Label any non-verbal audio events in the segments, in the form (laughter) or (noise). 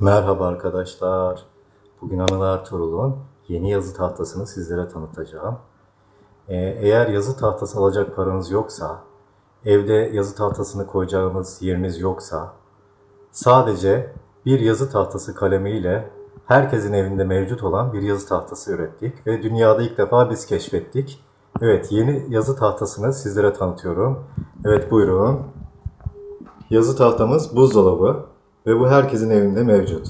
Merhaba arkadaşlar. Bugün Anıl Ertuğrul'un yeni yazı tahtasını sizlere tanıtacağım. Ee, eğer yazı tahtası alacak paranız yoksa, evde yazı tahtasını koyacağınız yeriniz yoksa, sadece bir yazı tahtası kalemiyle herkesin evinde mevcut olan bir yazı tahtası ürettik ve dünyada ilk defa biz keşfettik. Evet, yeni yazı tahtasını sizlere tanıtıyorum. Evet, buyurun. Yazı tahtamız buzdolabı ve bu herkesin evinde mevcut.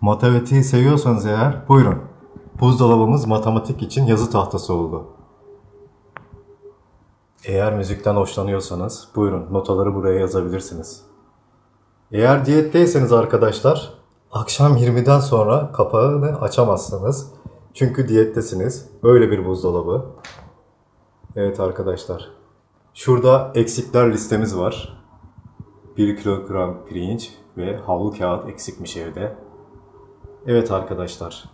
Matematiği seviyorsanız eğer buyurun. Buzdolabımız matematik için yazı tahtası oldu. Eğer müzikten hoşlanıyorsanız buyurun notaları buraya yazabilirsiniz. Eğer diyetteyseniz arkadaşlar akşam 20'den sonra kapağını açamazsınız. Çünkü diyettesiniz. Böyle bir buzdolabı. Evet arkadaşlar. Şurada eksikler listemiz var. 1 kilogram pirinç ve havlu kağıt eksikmiş evde. Evet arkadaşlar.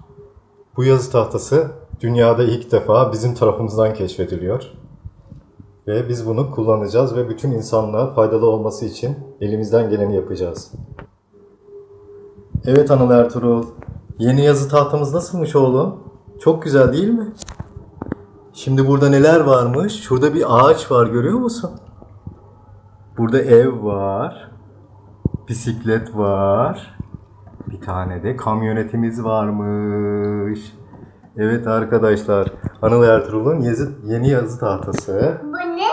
Bu yazı tahtası dünyada ilk defa bizim tarafımızdan keşfediliyor. Ve biz bunu kullanacağız ve bütün insanlığa faydalı olması için elimizden geleni yapacağız. Evet Anıl Ertuğrul. Yeni yazı tahtamız nasılmış oğlum? Çok güzel değil mi? Şimdi burada neler varmış? Şurada bir ağaç var görüyor musun? Burada ev var. Bisiklet var. Bir tane de kamyonetimiz varmış. Evet arkadaşlar. Anıl Ertuğrul'un yeni yazı tahtası. Bu ne?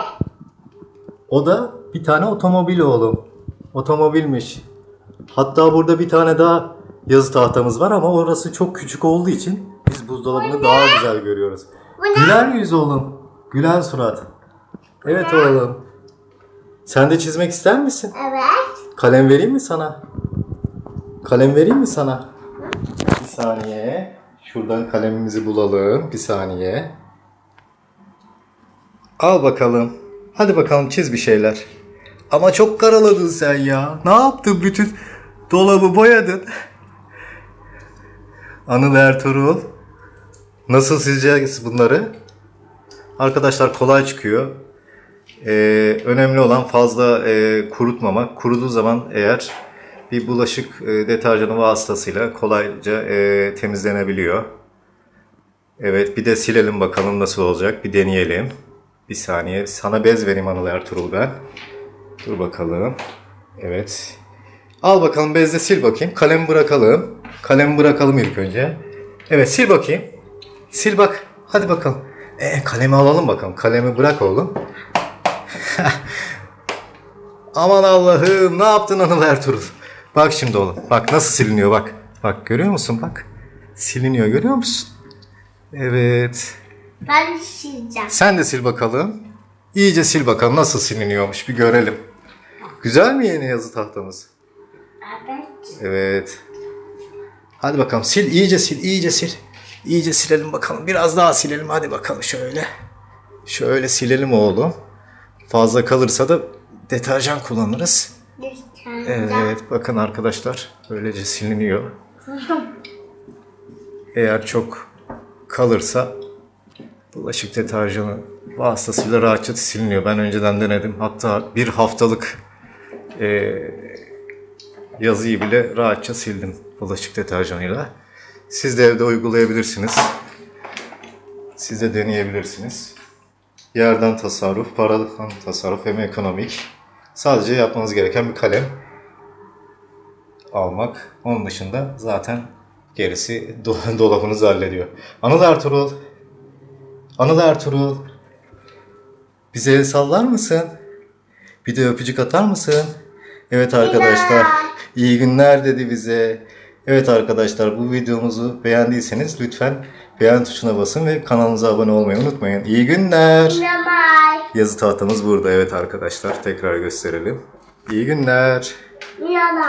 O da bir tane otomobil oğlum. Otomobilmiş. Hatta burada bir tane daha yazı tahtamız var ama orası çok küçük olduğu için biz buzdolabını daha güzel görüyoruz. Güler yüz oğlum. Gülen surat. Evet oğlum. Sen de çizmek ister misin? Evet. Kalem vereyim mi sana? Kalem vereyim mi sana? Bir saniye. Şuradan kalemimizi bulalım. Bir saniye. Al bakalım. Hadi bakalım çiz bir şeyler. Ama çok karaladın sen ya. Ne yaptın bütün dolabı boyadın? Anıl Ertuğrul. Nasıl sileceğiz bunları? Arkadaşlar kolay çıkıyor. Ee, önemli olan fazla e, kurutmamak. Kuruduğu zaman eğer bir bulaşık e, deterjanı vasıtasıyla kolayca e, temizlenebiliyor. Evet bir de silelim bakalım nasıl olacak. Bir deneyelim. Bir saniye. Sana bez vereyim Anıl Ertuğrul ben. Dur bakalım. Evet. Al bakalım bezle sil bakayım. Kalemi bırakalım. Kalemi bırakalım ilk önce. Evet sil bakayım. Sil bak. Hadi bakalım. E, kalemi alalım bakalım. Kalemi bırak oğlum. (laughs) Aman Allah'ım ne yaptın Anıl Ertuğrul? Bak şimdi oğlum. Bak nasıl siliniyor bak. Bak görüyor musun bak. Siliniyor görüyor musun? Evet. Ben şişeceğim. Sen de sil bakalım. İyice sil bakalım nasıl siliniyormuş bir görelim. Güzel mi yeni yazı tahtamız? Evet. Evet. Hadi bakalım sil iyice sil iyice sil. İyice silelim bakalım. Biraz daha silelim hadi bakalım şöyle. Şöyle silelim oğlum. Fazla kalırsa da deterjan kullanırız. Lütfen. Evet bakın arkadaşlar böylece siliniyor. Eğer çok kalırsa bulaşık deterjanı vasıtasıyla rahatça siliniyor. Ben önceden denedim. Hatta bir haftalık eee, yazıyı bile rahatça sildim bulaşık deterjanıyla. Siz de evde uygulayabilirsiniz. Siz de deneyebilirsiniz. Yerden tasarruf, paradan tasarruf hem ekonomik. Sadece yapmanız gereken bir kalem almak. Onun dışında zaten gerisi (laughs) do- dolabınızı hallediyor. Anıl Ertuğrul. Anıl Ertuğrul. Bize el sallar mısın? Bir de öpücük atar mısın? Evet arkadaşlar. İyi günler dedi bize. Evet arkadaşlar bu videomuzu beğendiyseniz lütfen beğen tuşuna basın ve kanalımıza abone olmayı unutmayın. İyi günler. Bye Yazı tahtamız burada evet arkadaşlar. Tekrar gösterelim. İyi günler. bye.